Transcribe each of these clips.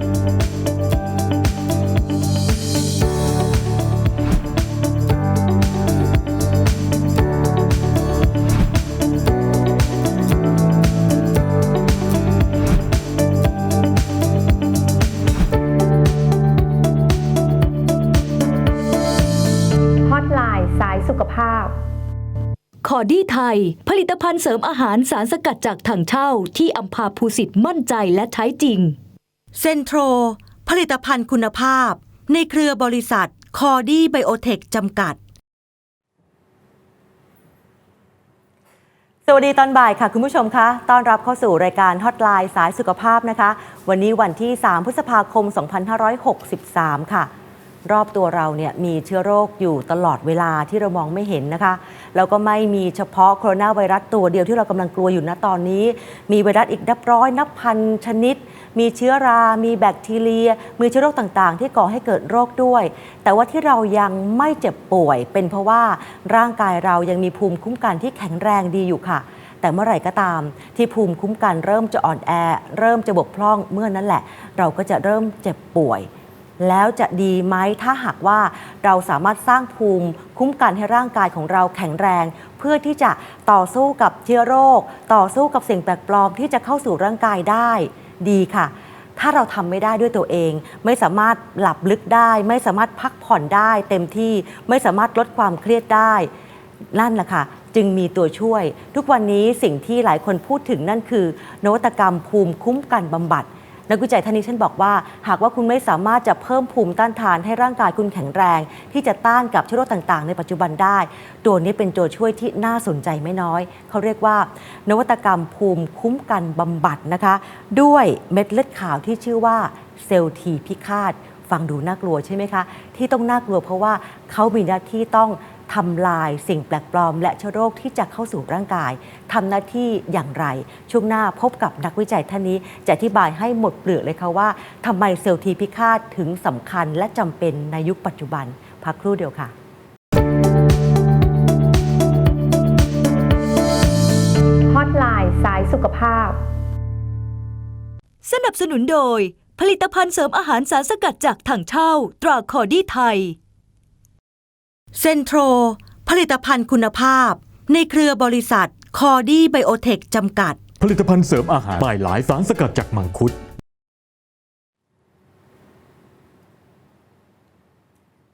ฮอตไลน์สายสุขภาพคอดี้ไทย ผลิตภัณฑ์เสริมอาหารสารสกัดจากถังเช่าที่อัมพาภูสิทธิ์มั่นใจและใช้จริง เซนโทร ผลิตภัณฑ์คุณภาพ ในเครือบริษัทคอดี้ไบโอเทคจำกัด สวัสดีตอนบ่ายค่ะ คุณผู้ชมคะ ต้อนรับเข้าสู่รายการฮอตไลน์สายสุขภาพนะคะ วันนี้วันที่ 3 พฤษภาคม 2563 ค่ะ รอบตัวเราเนี่ยมีเชื้อโรคอยู่ตลอดเวลาที่เรามองไม่เห็นนะคะ แล้วก็ไม่มีเฉพาะโคโรนาไวรัสตัวเดียวที่เรากำลังกลัวอยู่ณตอนนี้ มีไวรัสอีกนับร้อยนับพันชนิด มีเชื้อรา มีแบคทีเรีย มีเชื้อโรคต่างๆ ที่ก่อให้เกิดโรคด้วย แต่ว่าที่เรายังไม่เจ็บป่วย เป็นเพราะว่าร่างกายเรายังมีภูมิคุ้มกันที่แข็งแรงดีอยู่ค่ะแต่เมื่อไหร่ก็ตามที่ภูมิคุ้มกันเริ่มจะอ่อนแอ เริ่มจะบกพร่องเมื่อนั้นแหละ เราก็จะเริ่มเจ็บป่วย แล้วจะดีไหมถ้าหากว่าเราสามารถสร้างภูมิคุ้มกันให้ร่างกายของเราแข็งแรง เพื่อที่จะต่อสู้กับเชื้อโรค ต่อสู้กับสิ่งแปลกปลอมที่จะเข้าสู่ร่างกายได้ดีค่ะ ถ้าเราทำไม่ได้ด้วยตัวเอง ไม่สามารถหลับลึกได้ ไม่สามารถพักผ่อนได้เต็มที่ไม่สามารถลดความเครียดได้ นั่นแหละค่ะจึงมีตัวช่วย ทุกวันนี้สิ่งที่หลายคนพูดถึงนั่นคือ นวัตกรรมภูมิคุ้มกันบำบัด นักวิจัยท่านนี้ท่านบอกว่า หากว่าคุณไม่สามารถจะเพิ่มภูมิต้านทานให้ร่างกายคุณแข็งแรง ที่จะต้านกับเชื้อโรคต่างๆ ในปัจจุบันได้ ตัวนี้เป็นตัวช่วยที่น่าสนใจไม่น้อย เขาเรียกว่า นวัตกรรมภูมิคุ้มกันบำบัดนะคะ ด้วยเม็ดเลือดขาวที่ชื่อว่าเซลล์ทีพิฆาตฟังดูน่ากลัวใช่ไหมคะ ที่ต้องน่ากลัวเพราะว่าเขามีหน้าที่ต้อง ทำลายสิ่งแปลกปลอม และเชื้อโรคที่จะเข้าสู่ร่างกายทำหน้าที่อย่างไร ช่วงหน้าพบกับนักวิจัยท่านนี้ จะอธิบายให้หมดเปลือกเลยค่ะว่าทำไมเซลล์ทีพิฆาตถึงสำคัญและจำเป็นในยุคปัจจุบันพักครู่เดียวค่ะฮอตไลน์สายสุขภาพ สนับสนุนโดย ผลิตภัณฑ์เสริมอาหารสารสกัดจากถังเช่า ตราคอดี้ไทย เซนโทร ผลิตภัณฑ์คุณภาพ ในเครือบริษัทคอดี้ไบโอเทคจำกัด ผลิตภัณฑ์เสริมอาหารหลายหลายสารสกัดจากมังคุด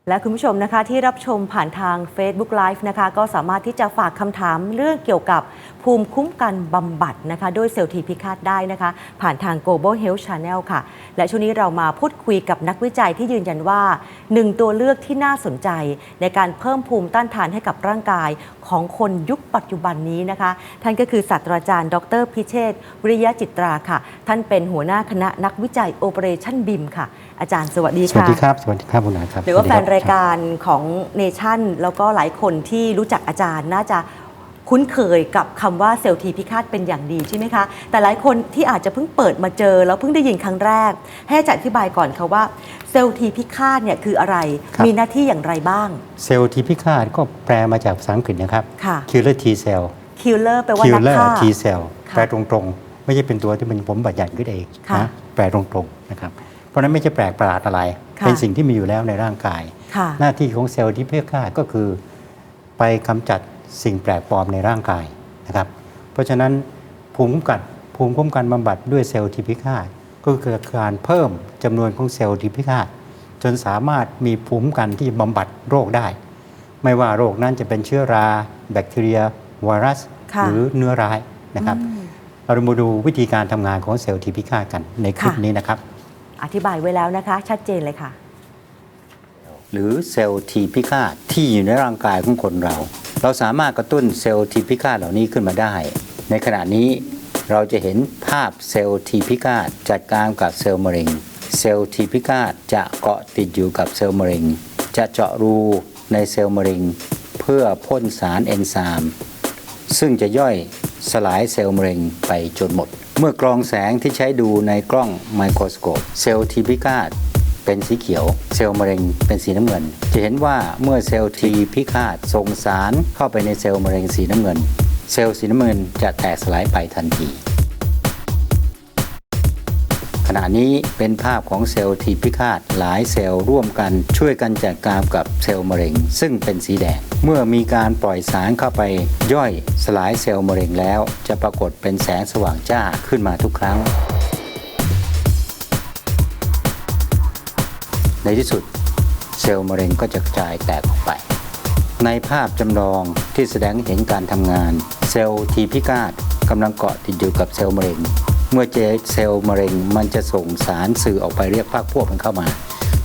และคุณผู้ชมนะคะที่รับชมผ่านทาง Facebook Live นะคะ ก็สามารถที่จะฝากคำถามเรื่องเกี่ยวกับ ภูมิคุ้มกันบำบัดนะคะด้วยเซลล์ทีพิฆาตได้นะคะ ผ่านทาง Global Health Channel ค่ะ และช่วงนี้เรามาพูดคุยกับนักวิจัยที่ยืนยันว่าหนึ่งตัวเลือกที่น่าสนใจ ในการเพิ่มภูมิต้านทานให้กับร่างกายของคนยุคปัจจุบันนี้นะคะ ท่านก็คือศาสตราจารย์ ดรพิเชษฐ์วิริยะจิตราค่ะ ท่านเป็นหัวหน้าคณะนักวิจัย Operation BIM ค่ะ อาจารย์สวัสดีสวัสค่ะดีครับ สวัสดีครับคุณนาครับหรือว่าสแฟสนดีคบรายการของเนชั่นแล้วก็หลายคนที่รู้จักอาจารย์น่าจะ คุ้นเคยกับคำว่าเซลล์ทีพิฆาตเป็นอย่างดีใช่ไหมคะ แต่หลายคนที่อาจจะเพิ่งเปิดมาเจอ แล้วเพิ่งได้ยินครั้งแรก ให้อาจารย์อธิบายก่อนค่ะว่าเซลล์ทีพิฆาตเนี่ยคืออะไรมีหน้าที่อย่างไรบ้าง เซลล์ทีพิฆาตก็แปลมาจากภาษาอังกฤษนะครับ ค่ะ killer T cell คิลเลอร์แปลว่านัก killer ฆ่า T cell ค่ะแปลตรงๆ ไม่ใช่เป็นตัวที่เป็นผมบัญญัติขึ้นเองค่ะ นะแปลตรงๆนะครับเพราะฉะนั้นไม่ใช่แปลกประหลาดอะไรค่ะเป็นสิ่งที่มีอยู่แล้วในร่างกาย ค่ะ หน้าที่ของเซลล์ทีพิฆาตก็คือ ไปกำจัด สิ่งแปลกปลอมในร่างกายนะครับเพราะฉะนั้นภูมิคุ้มกันภูมิคุ้มกันบำบัดด้วยเซลล์ทีพิฆาตก็คือการเพิ่มจำนวนของเซลล์ทีพิฆาตจนสามารถมีภูมิคุ้มกันที่บำบัดโรคได้ ไม่ว่าโรคนั้นจะเป็นเชื้อรา แบคทีเรีย ไวรัสค่ะหรือเนื้อร้ายนะครับเรามาดูวิธีการทำงานของเซลล์ทีพิฆาตกันในคลิปค่ะนี้นะครับ อธิบายไว้แล้วนะคะ ชัดเจนเลยค่ะ หรือเซลล์ทีพิฆาตที่อยู่ในร่างกายของคนเรา เราสามารถกระตุ้นเซลล์ทีพิฆาตเหล่านี้ขึ้นมาได้ ในขณะนี้เราจะเห็นภาพเซลล์ทีพิฆาตจัดการกับเซลล์มะเร็ง เซลล์ทีพิฆาตจะเกาะติดอยู่กับเซลล์มะเร็ง จะเจาะรูในเซลล์มะเร็ง เพื่อพ่นสารเอนไซม์ซึ่งจะย่อยสลายเซลล์มะเร็งไปจนหมด เมื่อกรองแสงที่ใช้ดูในกล้องไมโครสโคปเซลล์ทีพิฆาต เป็นสีเขียว เซลล์มะเร็งเป็นสีน้ำเงิน จะเห็นว่าเมื่อเซลล์ทีพิฆาตส่งสารเข้าไปในเซลล์มะเร็งสีน้ำเงิน เซลล์สีน้ำเงินจะแตกสลายไปทันที ขณะนี้เป็นภาพของเซลล์ทีพิฆาตหลายเซลล์ร่วมกันช่วยกันจัดการกับเซลล์มะเร็ง ซึ่งเป็นสีแดง เมื่อมีการปล่อยสารเข้าไปย่อยสลายเซลล์มะเร็งแล้ว จะปรากฏเป็นแสงสว่างจ้าขึ้นมาทุกครั้ง ในที่สุดเซลล์มะเร็งก็จะกระจายแตกออกไป ในภาพจำลองที่แสดงเห็นการทำงาน เซลล์ทีพิฆาตกำลังเกาะติดอยู่กับเซลล์มะเร็ง เมื่อเจอเซลล์มะเร็งมันจะส่งสารสื่อออกไปเรียกพรรคพวกมันเข้ามา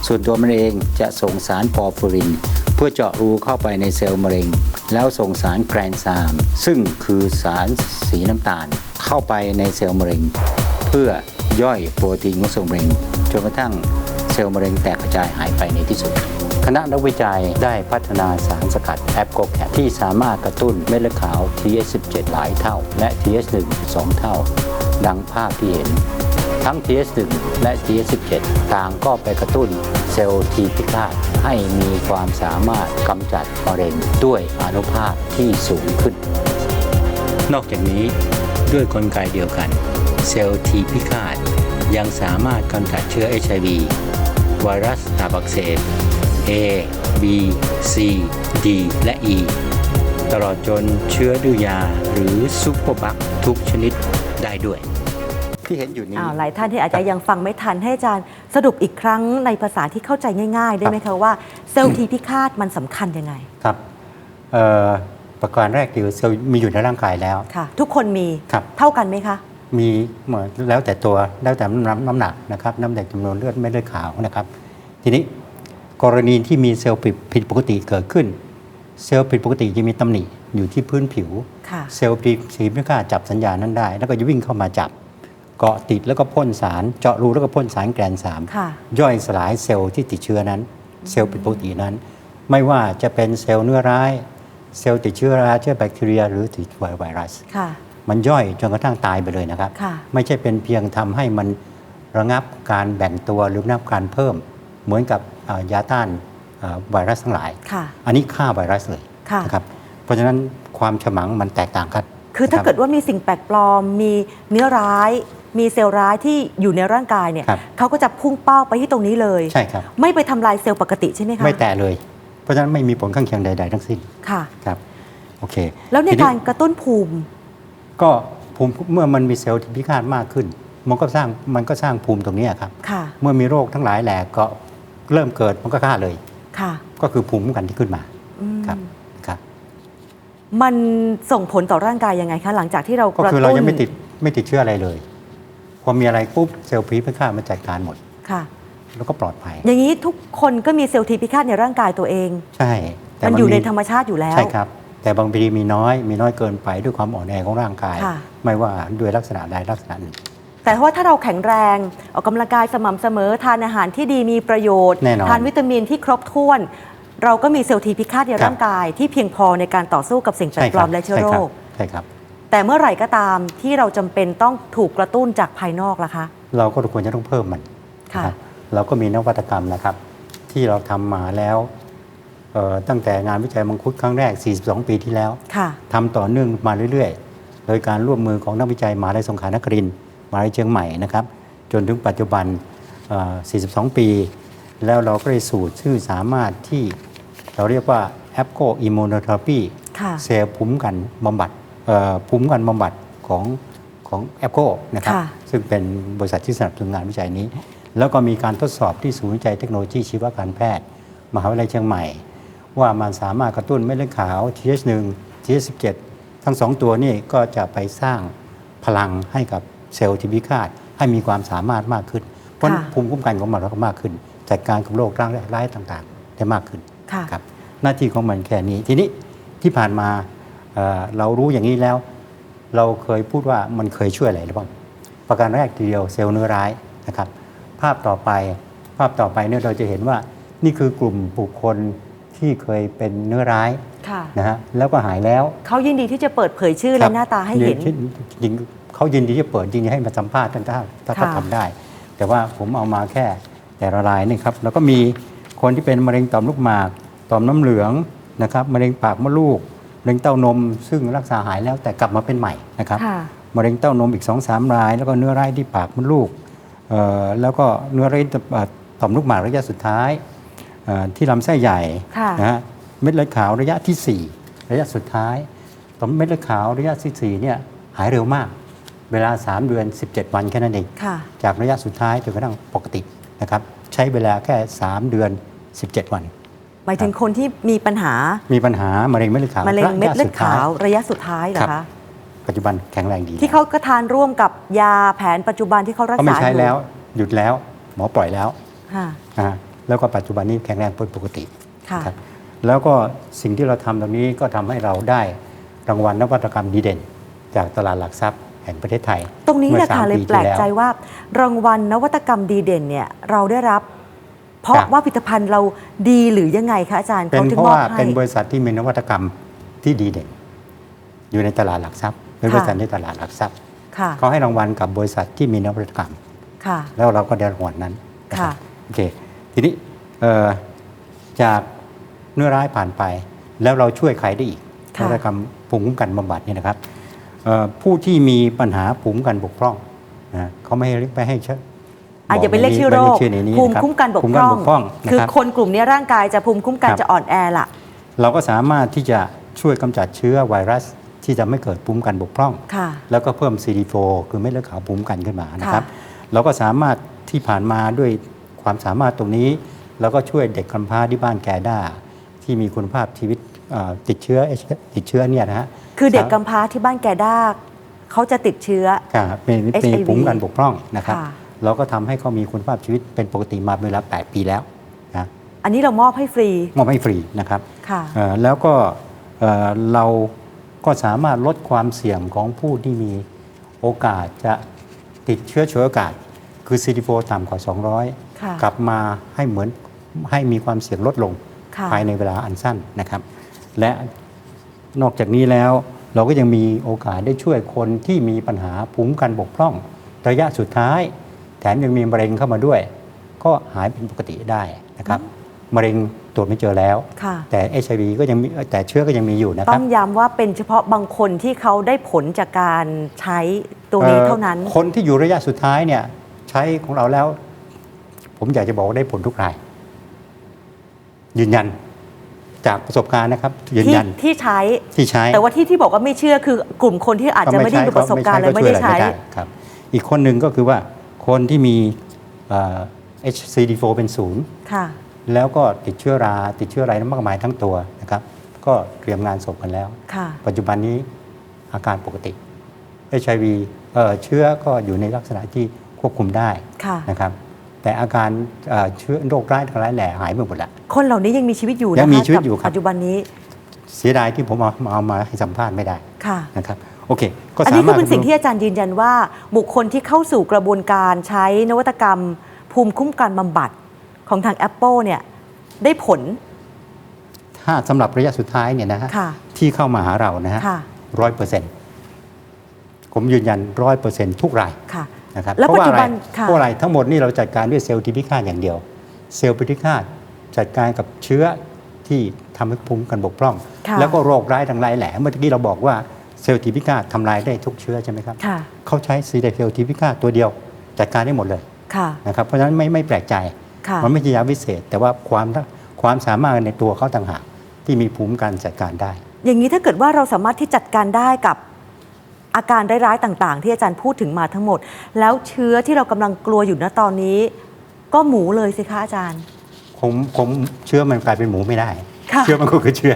ส่วนตัวมันเองจะส่งสารปอร์ฟิริน เพื่อเจาะรูเข้าไปในเซลล์มะเร็ง แล้วส่งสารแกรนซามซึ่งคือสารสีน้ำตาล เข้าไปในเซลล์มะเร็ง เพื่อย่อยโปรตีนของเซลล์มะเร็งจนกระทั่ง เซลล์มะเร็งแตกกระจายหายไปในที่สุด คณะนักวิจัยได้พัฒนาสารสกัดแอปโกแคที่สามารถกระตุ้นเม็ดเลือดขาว TH17 หลายเท่า และ TH1 2 เท่า ดังภาพที่เห็น ทั้ง TH1 และ TH17 ต่างก็ไปกระตุ้นเซลล์ทีพิฆาตให้มีความสามารถกำจัดมะเร็งด้วยอนุภาพที่สูงขึ้น นอกจากนี้ด้วยกลไกเดียวกัน เซลล์ทีพิฆาตยังสามารถกำจัดเชื้อ HIV ไวรัสตับอักเสบ A B C D และ E ตลอดจนเชื้อดื้อยาหรือซุปเปอร์บัคทุกชนิดได้ด้วย ที่เห็นอยู่นี้อ้าวหลายท่านที่อาจจะยังฟังไม่ทันให้อาจารย์สรุปอีกครั้งในภาษาที่เข้าใจง่ายๆ ได้ไหมคะว่าเซลล์ทีพิฆาตมันสำคัญยังไง ครับเอ่อประการแรกคือเซลล์มีอยู่ในร่างกายแล้วค่ะทุกคนมีครับเท่ากันไหมคะ มีเหมือนแล้วแต่ตัวแล้วแต่น้ำน้ำหนักนะครับน้ำแดงจำนวนเลือดไม่เลือดขาวนะครับ ทีนี้กรณีที่มีเซลล์ผิดผิดปกติเกิดขึ้น เซลล์ผิดปกติจะมีตำหนิอยู่ที่พื้นผิวค่ะเซลล์ผิดสีไม่กล้าจับสัญญาณนั้นได้ แล้วก็จะวิ่งเข้ามาจับ เกาะติดแล้วก็พ่นสาร เจาะรูแล้วก็พ่นสารแกรนสามค่ะย่อยสลายเซลล์ที่ติดเชื้อนั้น เซลล์ผิดปกตินั้น ไม่ว่าจะเป็นเซลล์เนื้อร้าย เซลล์ติดเชื้อราเชื้อแบคทีเรีย หรือติดเชื้อไวรัสค่ะ มันย่อยจนกระทั่งตายไปเลยนะครับค่ะไม่ใช่เป็นเพียงทำให้มันระงับการแบ่งตัวหรือระงับการเพิ่ม เหมือนกับอ่ายาต้านอ่าไวรัสทั้งหลายค่ะอันนี้ฆ่าไวรัสเลยค่ะนะครับเพราะฉะนั้นความฉมังมันแตกต่างกัน คือถ้ารับเกิดว่ามีสิ่งแปลกปลอม มีเนื้อร้าย มีเซลล์ร้ายที่อยู่ในร่างกายเนี่ยครับเขาก็จะพุ่งเป้าไปที่ตรงนี้เลยใช่ครับไม่ไปทำลายเซลล์ปกติใช่ไหมคะไม่แตะเลย เพราะฉะนั้นไม่มีผลข้างเคียงใด ๆ ทั้งสิ้นค่ะครับโอเค แล้วในทีการกระตุ้นภูมิ ก็ภูมิเมื่อมันมีเซลล์ที่พิฆาตมากขึ้น มันก็สร้างมันก็สร้างภูมิตรงนี้ครับค่ะเมื่อมีโรคทั้งหลายแหล่ก็เริ่มเกิดมันก็ฆ่าเลย ค่ะก็คือภูมิคุ้มกันที่ขึ้นมาอืมครับครับ มันส่งผลต่อร่างกายยังไงคะ หลังจากที่เราก็กระคือเราตุ้นยังไม่ติดไม่ติดเชื้ออะไรเลย พอมีอะไรปุ๊บเซลล์ผีพิฆาตมันจัดการหมด ค่ะ แล้วก็ปลอดภัย อย่างนี้ทุกคนก็มีเซลล์ทีพิฆาตในร่างกายตัวเอง ใช่แต่มันอยู่ในธรรมชาติอยู่แล้ว ใช่ครับ แต่บางทีมีน้อยมีน้อยเกินไปด้วยความอ่อนแอของร่างกาย ค่ะ ไม่ว่าด้วยลักษณะใดลักษณะหนึ่ง แต่ว่าถ้าเราแข็งแรง ออกกำลังกายสม่ำเสมอ ทานอาหารที่ดีมีประโยชน์ แน่นอนทานวิตามินที่ครบถ้วน เราก็มีเซลล์ทีพิฆาตในครับ ร่างกาย ที่เพียงพอในการต่อสู้กับสิ่งแปลกปลอมและเชื้อโรค ใช่ครับ แต่เมื่อไหร่ก็ตามที่เราจำเป็นต้องถูกกระตุ้นจากภายนอกล่ะคะ เราก็ควรจะต้องเพิ่มมันค่ะ นะครับเราก็มีนวัตกรรมนะครับ ที่เราทำมาแล้วเอ่อ ตั้งแต่งานวิจัยมังคุดครั้งแรก 42 ปีที่แล้วค่ะทำต่อเนื่องมาเรื่อยๆ โดยการร่วมมือของนักวิจัยมหาลัยสงขลานครินทร์มหาลัยเชียงใหม่นะครับ จนถึงปัจจุบันเอ่อ42 ปี แล้วเราก็ได้สูตรชื่อสามารถที่เราเรียกว่า a p c o Immunotherapy ค่ะเซลล์ภูมิคุ้มกันบำบัดเอ่อภูมิคุ้มกันบำบัดของของ a p c o นะครับค่ะซึ่งเป็นบริษัทที่สนับสนุนงานวิจัยนี้ แล้วก็มีการทดสอบที่ศูนย์วิจัยเทคโนโลยีชีวการแพทย์ มหาวิทยาลัยเชียงใหม่ ว่ามันสามารถกระตุ้นเม็ดเลือดขาว TH1 TH17 ทั้งสองตัวนี่ก็จะไปสร้างพลังให้กับเซลล์ที่พิฆาตให้มีความสามารถมากขึ้น เพราะค่ะภูมิคุ้มกันของมันเราก็มากขึ้น จัดการกับโรคร้างร้ายต่างๆ ได้มากขึ้นค่ะครับหน้าที่ของมันแค่นี้ทีนี้ที่ผ่านมาเอ่อเรารู้อย่างนี้แล้ว เราเคยพูดว่ามันเคยช่วยอะไรหรือเปล่าประการแรกทีเดียวเซลล์เนื้อร้ายนะครับ ภาพต่อไปภาพต่อไปเนี่ยเราจะเห็นว่านี่คือกลุ่มบุคคล ที่เคยเป็นเนื้อร้ายค่ะนะฮะแล้วก็หายแล้วเขายินดีที่จะเปิดเผยชื่อคและรับหน้าตาให้เห็นจริงๆเขายินดีจะเปิดจริงๆให้มาสัมภาษณ์ท่านถ้าถ้าเขาค่ะทำได้ แต่ว่าผมเอามาแค่แต่ละรายนี่ครับแล้วก็มีคนที่เป็นมะเร็งต่อมลูกหมากต่อมน้ำเหลืองนะครับมะเร็งปากมดลูกมะเร็งเต้านม ซึ่งรักษาหายแล้วแต่กลับมาเป็นใหม่นะครับค่ะมะเร็งเต้านมอีก2อสามราย แล้วก็เนื้อร้ายที่ปากมดลูกเอ่อแล้วก็เนื้อร้เอ่อต่อมลูกหมากระยะสุดท้ายเอ่อ ที่ลำไส้ใหญ่ค่ะนะฮะเม็ดเลือดขาวระยะที่ 4 ระยะสุดท้ายต่อมเม็ดเลือดขาวระยะที่4เนี่ยหายเร็วมาก เวลา 3 เดือน 17 วันแค่นั้นเองค่ะจากระยะสุดท้ายจนกระทั่งปกตินะครับใช้เวลาแค่ 3 เดือน 17 วันหมายถึงคนที่มีปัญหา มีปัญหามะเร็งเม็ดเลือดขาวมะเร็งเม็ดเลือดระยะสุขาวท้ยระยะสุดท้ายเหรอครัคะบปัจจุบันแข็งแรงดี ที่เขาก็ทานร่วมกับยาแผนปัจจุบันที่เขารักเขาษาไม่ใช้อยู่แล้ว หยุดแล้ว หมอปล่อยแล้วค่ะอ่า แล้วก็ปัจจุบันนี้แข็งแรงเป็นปกติค่ะครับแล้วก็สิ่งที่เราทำตรงนี้ก็ทำให้เราได้รางวัลนวัตกรรมดีเด่น จากตลาดหลักทรัพย์แห่งประเทศไทย ตรงนี้แหละมื่อค่ะสามเลยปีแปลกที่วใจว่ารางวัลนวัตกรรมดีเด่นเนี่ยเราได้รับ เพราะครับว่าผลิตภัณฑ์เราดีหรือยังไงคะอาจารย์เป็นถึเพงราะมอบว่าให้เป็นบริษัทที่มีนวัตกรรมที่ดีเด่น อยู่ในตลาดหลักทรัพย์เป็นบริษัทในตลาดหลักทรัพย์ค่ะเขาให้รางวัลกับบริษัทที่มีนวัตกรรมค่ะแล้วเราก็ได้รางวัลนั้นนรับค่ะโอเค ทีนี้เอ่อจากเนื้อร้ายผ่านไป แล้วเราช่วยใครได้อีกนค่ะวัตกรรมภูมิคุ้มกันบำบัดเนี่ยนะครับเอ่อผู้ที่มีปัญหาภูมิคุ้มกันบกพร่องนะเขาไม่ให้ไม่ให้เชื่ออาจจะไปเรียกชื่อโรคไม่ให้ชื่อในนี้ภูมินะครับคุ้มกันบกภูมิพร่องบกพร่องนะคือรับคนกลุ่มนี้ร่างกายจะภูมิคุ้มกันครับจะอ่อนแอล่ะ เราก็สามารถที่จะช่วยกำจัดเชื้อไวรัสที่จะไม่เกิดภูมิคุ้มกันบกพร่องค่ะแล้วก็เพิ่ม CD4 คือเม็ดเลือดขาวภูมิคุ้มกันขึ้นมานะครับค่ะเราก็สามารถที่ผ่านมาด้วย ความสามารถตรงนี้ แล้วก็ช่วยเด็กกำพร้าที่บ้านแกด้า ที่มีคุณภาพชีวิตเอ่อติดเชื้อ HIV ติดเชื้อเนี่ยนะฮะคือเด็กกำพร้าที่บ้านแกด้าเขาจะติดเชื้อครับเป็นเป็น HIV ภูมิคุ้มกันบกพร่องนะครับค่ะเราก็ทำให้เขามีคุณภาพชีวิตเป็นปกติมาเป็นเวลา 8 ปีแล้วนะอันนี้เรามอบให้ฟรี มอบให้ฟรีนะครับค่ะเอ่อแล้วก็เอ่อเราก็สามารถลดความเสี่ยงของผู้ที่มีโอกาสจะติดเชื้อฉวยโอกาส คือ CD4 ต่ำกว่า ค่ะ200กลับมาให้เหมือนให้มีความเสี่ยงลดลงค่ะภายในเวลาอันสั้นนะครับ และนอกจากนี้แล้วเราก็ยังมีโอกาสได้ช่วยคนที่มีปัญหาภูมิคุ้มกันบกพร่อง ระยะสุดท้าย แถมยังมีมะเร็งเข้ามาด้วย ก็หายเป็นปกติได้นะครับมะเร็งตรวจไม่เจอแล้ว ค่ะ แต่ HIV ก็ยังมีแต่เชื้อก็ยังมีอยู่นะคต้รัอบ งย้ำว่าเป็นเฉพาะบางคนที่เขาได้ผลจากการใช้ตัวนี้อ่อเท่านั้นคนที่อยู่ระยะสุดท้ายเนี่ยใช้ของเราแล้ว ผมอยากจะบอกว่าได้ผลทุกราย ยืนยันจากประสบการณ์นะครับ ยืนที่ยันที่ใช้ที่ใช้ แต่ว่าที่ที่บอกว่าไม่เชื่อคือกลุ่มคนที่อาจจะไม่ได้มีประสบการณ์เลยไม่ได้ใช้ครับ อีกคนหนึ่งก็คือว่าคนที่มีเอ่อ HCD4 เป็นศูนย์ค่ะแล้วก็ติดเชื้อรา ติดเชื้ออะไรมากมายทั้งตัวนะครับ ก็เตรียมงานศพกันแล้วค่ะปัจจุบันนี้อาการปกติ HIV เอ่อเชื้อก็อยู่ในลักษณะที่ควบคุมได้ค่ะนะครับ แต่อาการเอ่อเชื้อโรคร้ายทั้งหลายแหล่หายไปหมดแล้วคนเหล่านี้ยังมีชีวิตอยู่นะคะยังมีชีวิตกับอยู่ครับปัจจุบันนี้ เสียดายที่ผมเอาเอามาให้สัมภาษณ์ไม่ได้ค่ะนะครับโอเคก็อันสานี้ก็มารถเป็นสิ่งที่อาจารย์ยืนยันว่า บุคคลที่เข้าสู่กระบวนการใช้นวัตกรรม ภูมิคุ้มกันบำบัดของทาง Apple เนี่ยได้ผล ถ้าสำหรับระยะสุดท้ายเนี่ยนะฮะค่ะที่เข้ามาหาเรานะฮะค่ะร้อยเปอร์เซ็นต์ผมยืนยันร้อยเปอร์เซ็นต์ทุกรายค่ะ นะครับแล้วเพราะว่าปัจจุอะไรบันค่ะเพราะอะไรทั้งหมดนี่เราจัดการด้วยเซลล์ที่พิฆาตอย่างเดียว เซลล์พิฆาตจัดการกับเชื้อที่ทำให้ภูมิคุ้มกันบกพร่องค่ะแล้วก็โรคร้ายทั้งหลายแหล่เมื่อกี้เราบอกว่าเซลล์ที่พิฆาตทำลายได้ทุกเชื้อใช่ไหมครับค่ะเขาใช้ซีเดเซลล์ที่พิฆาตตัวเดียวจัดการได้หมดเลยค่ะนะครับเพราะฉะนั้นไม่ไม่แปลกใจค่ะมันไม่ใช่ยาวิเศษ แต่ว่าความความสามารถในตัวเขาต่างหากที่มีภูมิคุ้มกันจัดการได้ อย่างนี้ถ้าเกิดว่าเราสามารถที่จัดการได้กับ อาการร้ายๆต่าง ๆ ที่อาจารย์พูดถึงมาทั้งหมด แล้วเชื้อที่เรากำลังกลัวอยู่ณตอนนี้ ก็หมูเลยสิคะอาจารย์ ผมผมเชื้อมันกลายเป็นหมูไม่ได้ ค่ะเชื้อมันก็คือเชื้อ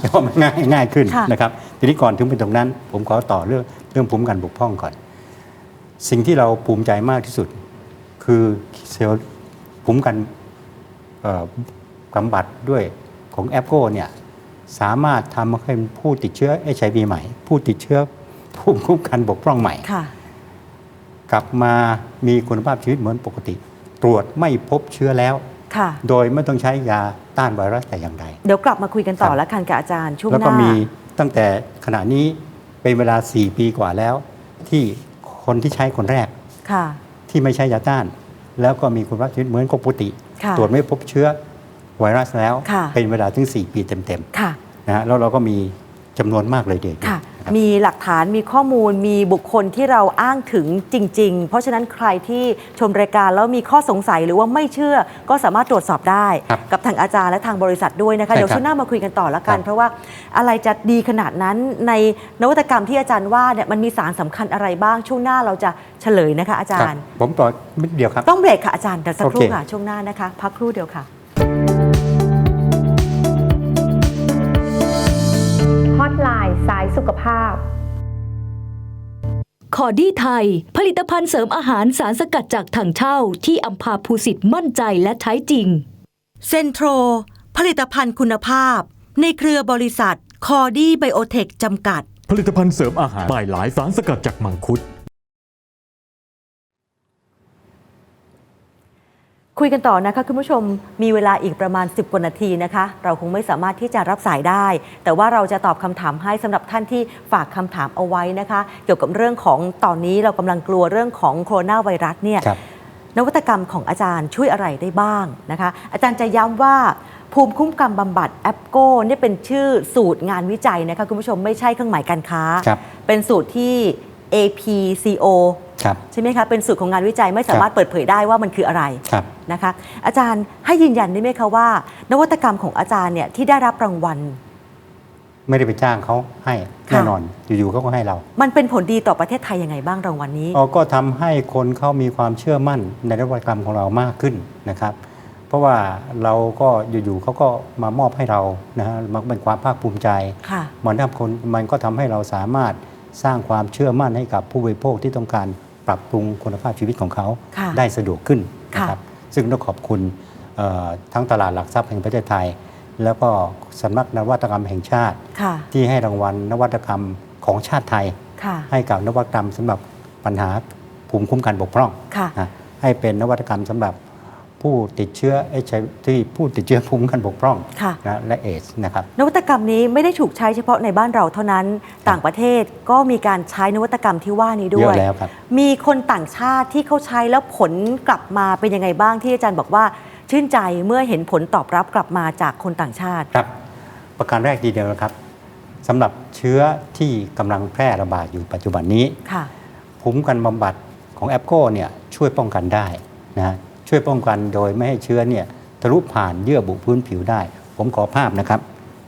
แต่ว่ามันง่ายง่ายขึ้นค่ะ นะครับทีนี้ก่อนถึงเป็นตรงนั้น ผมขอต่อเรื่องเรื่องภูมิคุ้มกันบกพร่องก่อน สิ่งที่เราภูมิใจมากที่สุด คือเซลล์ภูมิคุ้มกันเอ่อกำบัดด้วยของแอปโกเนี่ยสามารถทำให้ผู้ติดเชื้อ HIV ใหม่ ผู้ติดเชื้อ ภูมิคุ้มกันบกพร่องใหม่ค่ะกลับมามีคุณภาพชีวิตเหมือนปกติ ตรวจไม่พบเชื้อแล้วค่ะโดยไม่ต้องใช้ยาต้านไวรัสแต่อย่างใด เดี๋ยวกลับมาคุยกันต่อครับแล้วกันกับอาจารย์ช่วงแล้วหก็น้ามีตั้งแต่ขณะนี้เป็นเวลา 4 ปีกว่าแล้ว ที่คนที่ใช้คนแรกค่ะที่ไม่ใช้ยาต้าน แล้วก็มีคุณภาพชีวิตเหมือนปกติค่ะตรวจไม่พบเชื้อไวรัสแล้วค่ะเป็นเวลาถึง 4 ปีเต็มค่ะๆนะฮะแล้วเราก็มีจำนวนมากเลยเดียวค่ะครับ มีหลักฐานมีข้อมูล มีบุคคลที่เราอ้างถึงจริง ๆ เพราะฉะนั้นใครที่ชมรายการแล้วมีข้อสงสัยหรือว่าไม่เชื่อก็สามารถตรวจสอบได้ ครับกับทางอาจารย์และทางบริษัทด้วยนะคะ ใช่เดี๋ยวครับช่วงหน้ามาคุยกันต่อละกัน ครับ เพราะว่าอะไรจะดีขนาดนั้นในนวัตกรรมที่อาจารย์ว่าเนี่ยมันมีสารสำคัญอะไรบ้างช่วงหน้าเราจะเฉลยนะคะอาจารย์ครับผมต่อนิดเดียวครับ ต้องเบรกค่ะอาจารย์เดี๋ยวสักครู่โอเค ค่ะช่วงหน้านะคะ พักครู่เดียวค่ะ สายสุขภาพ คอดี้ไทย ผลิตภัณฑ์เสริมอาหารสารสกัดจากถังเช่าที่อัมพาภูสิทธิ์มั่นใจและใช้จริง เซนโทร ผลิตภัณฑ์คุณภาพ ในเครือบริษัท คอดี้ไบโอเทคจำกัด ผลิตภัณฑ์เสริมอาหารหลายหลายสารสกัดจากมังคุด คุยกันต่อนะคะคุณผู้ชมมีเวลาอีกประมาณ 10 กว่านาทีนะคะ เราคงไม่สามารถที่จะรับสายได้ แต่ว่าเราจะตอบคำถามให้สำหรับท่านที่ฝากคำถามเอาไว้นะคะ เกี่ยวกับเรื่องของตอนนี้เรากำลังกลัวเรื่องของโคโรนาไวรัสเนี่ยครับนวัตกรรมของอาจารย์ช่วยอะไรได้บ้างนะคะ อาจารย์จะย้ำว่าภูมิคุ้มกันบำบัดแอปโก้เนี่ยเป็นชื่อสูตรงานวิจัยนะคะคุณผู้ชมไม่ใช่เครื่องหมายการค้าครับเป็นสูตรที่ APCO ครับใช่ไหมคะ เป็นสูตรของงานวิจัยไม่สามารถเปิดเผยได้ว่ามันคืออะไรครับนะคะอาจารย์ให้ยืนยันได้ไหมคะว่า นวัตกรรมของอาจารย์เนี่ยที่ได้รับรางวัล ไม่ได้ไปจ้างเขาให้ค่ะ แน่นอนอยู่ๆเขาก็ให้เรามันเป็นผลดีต่อประเทศไทยยังไงบ้างรางวัลนี้อ๋อก็ทำให้คนเขามีความเชื่อมั่นในนวัตกรรมของเรามากขึ้นนะครับ เพราะว่าเราก็อยู่ๆเขาก็มามอบให้เรานะฮะมันเป็นความภาคภูมิใจ ค่ะ มันทำคนมันก็ทำให้เราสามารถ สร้างความเชื่อมั่นให้กับผู้บริโภคที่ต้องการปรับปรุงคุณภาพชีวิตของเขาค่ะได้สะดวกขึ้นค่ะนะครับซึ่งต้องขอบคุณเอ่อทั้งตลาดหลักทรัพย์แห่งประเทศไทย แล้วก็สำนักนวัตกรรมแห่งชาติ ค่ะที่ให้รางวัลนวัตกรรมของชาติไทย ค่ะให้กับนวัตกรรมสำหรับปัญหาภูมิคุ้มกันบกพร่องค่ะ นะให้เป็นนวัตกรรมสำหรับ ผู้ติดเชื้อเอชที่ผู้ติดเชื้อภูมิคุ้มกันบกพร่องค่ะ นะและเอสนะครับ นวัตกรรมนี้ไม่ได้ถูกใช้เฉพาะในบ้านเราเท่านั้นต่างประเทศก็มีการใช้นวัตกรรมที่ว่านี้ด้เยวย อะแล้วครับ มีคนต่างชาติที่เขาใช้แล้วผลกลับมาเป็นยังไงบ้างที่อาจารย์บอกว่า ชื่นใจเมื่อเห็นผลตอบรับกลับมาจากคนต่างชาติ ครับ ประการแรกทีเดียวนะครับสำหรับเชื้อที่กำลังแพร่ระบาดอยู่ปัจจุบันนี้ ค่ะ ภูมิคุ้มกันบำบัดของแอปโกเนี่ยช่วยป้องกันได้นะฮะ ช่วยป้องกันโดยไม่ให้เชื้อเนี่ยทะลุผ่านเยื่อบุพื้นผิวได้ ผมขอภาพนะครับ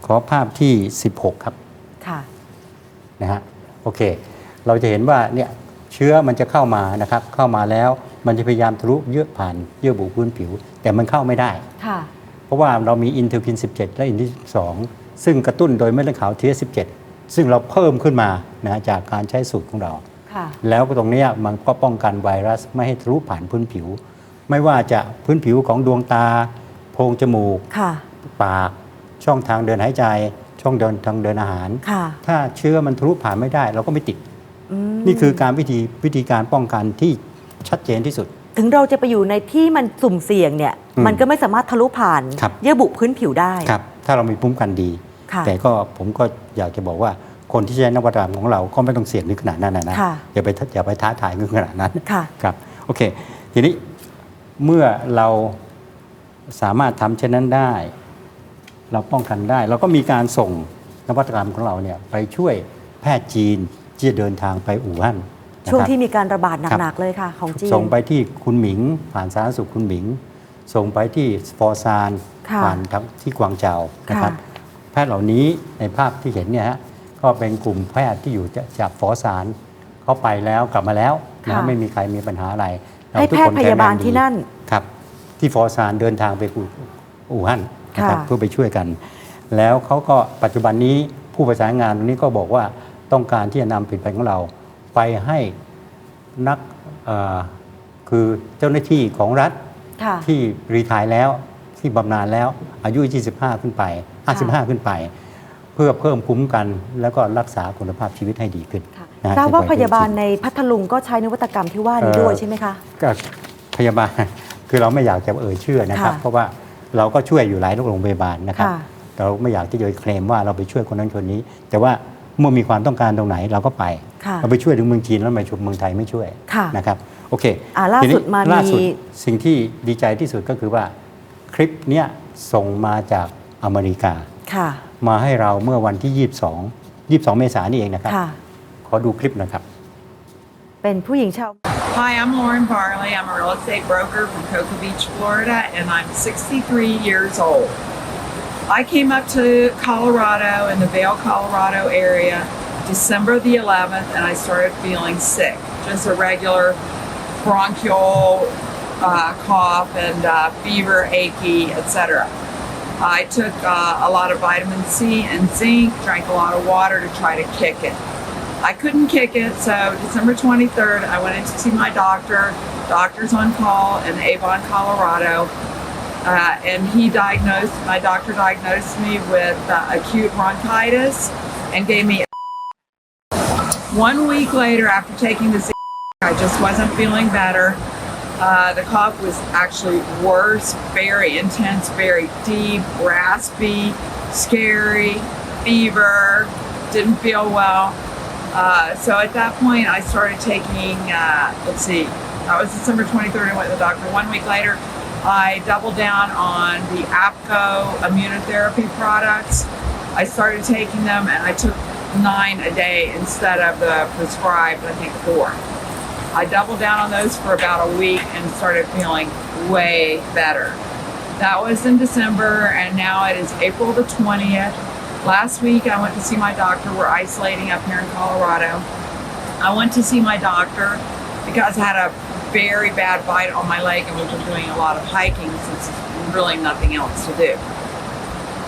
ขอภาพที่ 16 ครับค่ะนะฮะโอเค เราจะเห็นว่าเนี่ยเชื้อมันจะเข้ามานะครับเข้ามาแล้วมันจะพยายามทะลุเยื่อผ่านเยื่อบุพื้นผิว แต่มันเข้าไม่ได้ค่ะเพราะว่าเรามีอินเทอร์คิน 17 และอินเทอร์คิน12ซึ่งกระตุ้นโดยเม็ดเลือดขาว TS17 ซึ่งเราเพิ่มขึ้นมานะจากการใช้สูตรของเราค่ะแล้วก็ตรงเนี้ยมันก็ป้องกันไวรัสไม่ให้ทะลุผ่านพื้นผิว ไม่ว่าจะพื้นผิวของดวงตา โพรงจมูก ค่ะ ปาก ช่องทางเดินหายใจ ช่องเดินทางเดินอาหาร ค่ะถ้าเชื้อมันทะลุผ่านไม่ได้ เราก็ไม่ติด อืมนี่คือการวิธีวิธีการป้องกันที่ชัดเจนที่สุด ถึงเราจะไปอยู่ในที่มันสุ่มเสี่ยงเนี่ย อืมมันก็ไม่สามารถทะลุผ่าน ครับ เยื่อบุพื้นผิวได้ ครับ ถ้าเรามีภูมิคุ้มกันดี ค่ะ แต่ก็ผมก็อยากจะบอกว่าคนที่ใช้นวัตกรรมของเราก็ไม่ต้องเสี่ยงถึงขนาดนั้นนะนะค่ะ อย่าไปท้าอย่าไปท้าทายถึงขนาดนั้น ค่ะ ครับ โอเค ทีนี้ เมื่อเราสามารถทำเช่นนั้นได้ เราป้องกันได้ เราก็มีการส่งนวัตกรรมของเราเนี่ยไปช่วยแพทย์จีนที่จะเดินทางไปอู่ฮั่นนะครับช่วงที่มีการระบาดครับหนักๆเลยค่ะของจีนส่งไปที่คุณหมิง ผ่านสาธารณสุขคุณหมิง ส่งไปที่ฟอร์ซานค่ะผ่านทางที่กวางเจานะครับค่ะแพทย์เหล่านี้ในภาพที่เห็นเนี่ยฮะก็เป็นกลุ่มแพทย์ที่อยู่จากฟอร์ซานเขาไปแล้วกลับมาแล้วนะค่ะไม่มีใครมีปัญหาอะไรเร ให้ทุกแพทคย์พยาบาลข็งแรงดีที่นั่นครับ ที่ฟอร์ซานเดินทางไปอู่อู่ฮั่นนะครับค่ะเพื่อไปช่วยกัน แล้วเขาก็ปัจจุบันนี้ผู้ประสานงานตรงนี้ก็บอกว่าต้องการที่จะนำผลิตภัณฑ์ของเรา ไปให้นักเอ่อคือเจ้าหน้าที่ของรัฐค่ะที่รีไทายแล้วที่บำนาญแล้วอายุ 25 ขึ้นไป 55 ขึ้นไป เพื่อเพิ่มคุ้มกันแล้วก็รักษาคุณภาพชีวิตให้ดีขึ้นค่ะ นะฮะทราบว่าในวัพยยาบาลจริงในพัทลุงก็ใช้นวัตกรรมที่ว่านี้เอ่อด้วยใช่ไหมคะ ก็พยาบาล คือเราไม่อยากจะเอ่ยชื่อนะครับ ค่ะเพราะว่าเราก็ช่วยอยู่หลายโรงพยาบาลนะครับ ค่ะ เราไม่อยากที่จะเคลมว่าเราไปช่วยคนนั้นคนนี้ แต่ว่าเมื่อมีความต้องการตรงไหนเราก็ไป ค่ะ เราไปช่วยถึงเมืองจีนแล้วมาชมเมืองไทยไม่ช่วยค่ะนะครับโอเคอ่าล่าทีนี้สุดมาล่าสุดมีสิ่งที่ดีใจที่สุดก็คือว่าคลิปเนี้ยส่งมาจากอเมริกา ค่ะ มาให้เราเมื่อวันที่ 22 22 เมษายนนี่เองนะครับ ค่ะ ขอดูคลิปหนะครับ เป็นผู้หญิงชาว Hi, I'm Lauren Barley. I'm a real estate broker from Cocoa Beach, Florida, and I'm 63 years old. I came up to Colorado in the Vail, Colorado area December the 11th, and I started feeling sick, just a regular bronchial uh, cough and uh, fever, achy, etc. I took uh, a lot of vitamin C and zinc, drank a lot of water to try to kick it. I couldn't kick it, so December 23rd, I went in to see my doctor. Doctor's on call in Avon, Colorado. Uh, and he diagnosed, my doctor diagnosed me with uh, acute bronchitis and gave me. One week later, after taking the Z, I just wasn't feeling better. Uh, the cough was actually worse, very intense, very deep, raspy, scary, fever, didn't feel well. Uh, so at that point, I started taking, uh, let's see, that was December 23rd. I went to the doctor. One week later, I doubled down on the APCO immunotherapy products. I started taking them and I took nine a day instead of the prescribed, I think, four. I doubled down on those for about a week and started feeling way better. That was in December, and now it is April the 20th. Last week, I went to see my doctor. We're isolating up here in Colorado. I went to see my doctor because I had a very bad bite on my leg, and we've been doing a lot of hiking since really nothing else to do.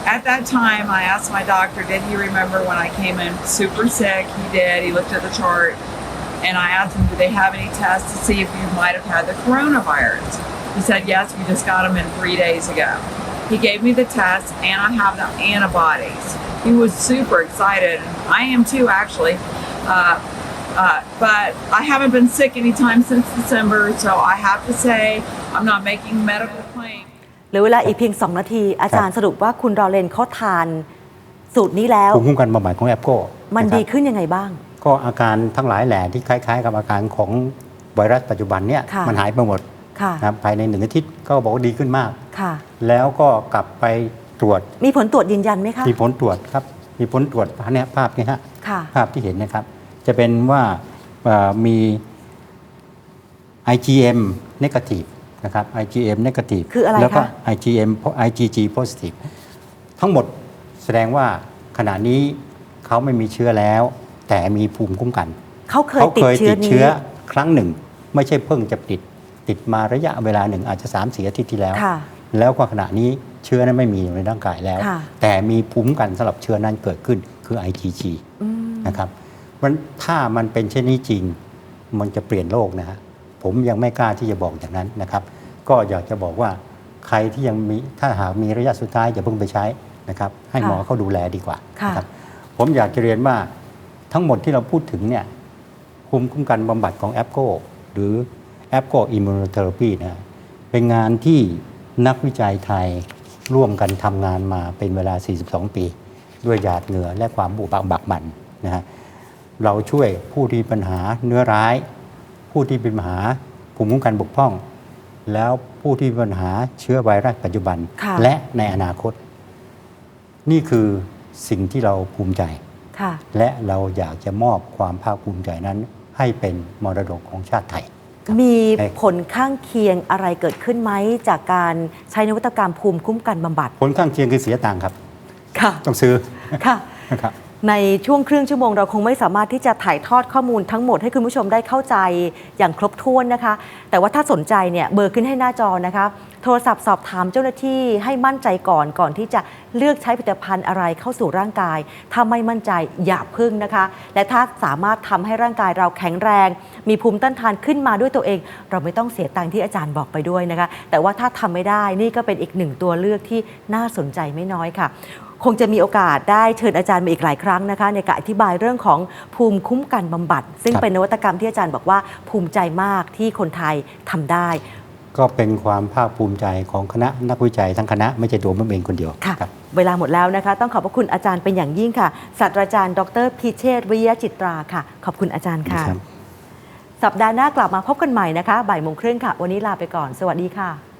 At that time, I asked my doctor, did he remember when I came in super sick? He did. He looked at the chart. And I asked him, do they have any tests to see if you might have had the coronavirus? He said, yes, we just got them in three days ago. He gave me the test, and I have the antibodies. He was super excited. and I am too, actually. Uh, uh, but I haven't been sick anytime since December, so I have to say I'm not making medical claims. เหรือเวลาอีกเพียง 2 นาที อาจารย์สรุปว่าคุณรอเลนเขาทานสูตรนี้แล้วภูมิคุ้มกันบำบัดของแอปโก้มันนะครับดีขึ้นยังไงบ้าง ก็อาการทั้งหลายแหล่ที่คล้าย ๆ กับอาการของไวรัสปัจจุบันเนี่ยค่ะมันหายไปหมดค่ะนะครับภายในหนึ่งอาทิตย์ก็บอกว่าดีขึ้นมากค่ะ แล้วก็กลับไปตรวจ มีผลตรวจยืนยันไหมคะ มีผลตรวจครับ มีผลตรวจเนี่ยภาพนี้ฮะค่ะ ภาพที่เห็นนะครับ จะเป็นว่าเอ่อมี IgM negative นะครับ IgM negative คืออะไรแล้วก็คะ IgM IgG positive ทั้งหมดแสดงว่าขณะนี้เขาไม่มีเชื้อแล้ว แต่มีภูมิคุ้มกัน เขาเคยเขาติดเคยเชื้ติอดนี้ เชื้อครั้งหนึ่ง ไม่ใช่เพิ่งจะติดติดมาระยะเวลาหนึ่งอาจจะ3ามสี่อาทิตย์ที่แล้ว ค่ะ แล้วก็ขณะนี้เชื้อนั้นไม่มีอยู่ในร่างกายแล้วค่ะแต่มีภูมิคุ้มกันสำหรับเชื้อนั้นเกิดขึ้นคือ IgG อืมนะครับมันถ้ามันเป็นเช่นนี้จริง มันจะเปลี่ยนโลกนะฮะผมยังไม่กล้าที่จะบอกอย่างนั้นนะครับ ก็อยากจะบอกว่าใครที่ยังมีถ้าหากมีระยะสุดท้ายอย่าเพิ่งไปใช้นะครับ ให้หมอเขาดูแลดีกว่าค่ะนะครับผมอยากจะเรียนว่าทั้งหมดที่เราพูดถึงเนี่ยภูมิคุ้มกันบำบัดของแอปโกหรือแอปโกอิมมูโนเทอราปีนะเป็นงานที่ นักวิจัยไทยร่วมกันทำงานมาเป็นเวลา 42 ปี ด้วยหยาดเหงื่อและความบุกบักบันนะฮะเราช่วยผู้ที่มีปัญหาเนื้อร้าย ผู้ที่เป็นปัญหาภูมิคุ้มกันบกพร่อง แล้วผู้ที่มีปัญหาเชื้อไวรัสปัจจุบันค่ะและในอนาคต นี่คือสิ่งที่เราภูมิใจค่ะและเราอยากจะมอบความภาคภูมิใจนั้นให้เป็นมรดกของชาติไทย มีใช่ผลข้างเคียงอะไรเกิดขึ้นไหมจากการใช้นวัตกรรมภูมิคุ้มกันบำบัด ผลข้างเคียงคือเสียตังค์ครับ ค่ะ ต้องซื้อ ค่ะนะครับ ในช่วงครึ่งชั่วโมงเราคงไม่สามารถที่จะถ่ายทอดข้อมูลทั้งหมดให้คุณผู้ชมได้เข้าใจอย่างครบถ้วนนะคะ แต่ว่าถ้าสนใจเนี่ยเบอร์ขึ้นให้หน้าจอนะคะ โทรศัพท์สอบถามเจ้าหน้าที่ให้มั่นใจก่อนก่อนที่จะเลือกใช้ผลิตภัณฑ์อะไรเข้าสู่ร่างกาย ถ้าไม่มั่นใจอย่าพึ่งนะคะ และถ้าสามารถทำให้ร่างกายเราแข็งแรง มีภูมิต้านทานขึ้นมาด้วยตัวเอง เราไม่ต้องเสียตังค์ที่อาจารย์บอกไปด้วยนะคะ แต่ว่าถ้าทำไม่ได้นี่ก็เป็นอีกหนึ่งตัวเลือกที่น่าสนใจไม่น้อยค่ะ คงจะมีโอกาสได้เชิญอาจารย์มาอีกหลายครั้งนะคะ ในการอธิบายเรื่องของภูมิคุ้มกันบำบัด ซึ่งครับเป็นนวัตกรรมที่อาจารย์บอกว่าภูมิใจมากที่คนไทยทำได้ ก็เป็นความภาคภูมิใจของคณะนักวิจัยทั้งคณะไม่ใช่ตัวผมเองคนเดียวค่ะครับเวลาหมดแล้วนะคะ ต้องขอบพระคุณอาจารย์เป็นอย่างยิ่งค่ะศาสตราจารย์ ดรพิเชษฐ์วิริยะจิตราค่ะ ขอบคุณอาจารย์ค่ะครับสัปดาห์หน้ากลับมาพบกันใหม่นะคะบ่ายโมงครึ่งค่ะ วันนี้ลาไปก่อน สวัสดีค่ะ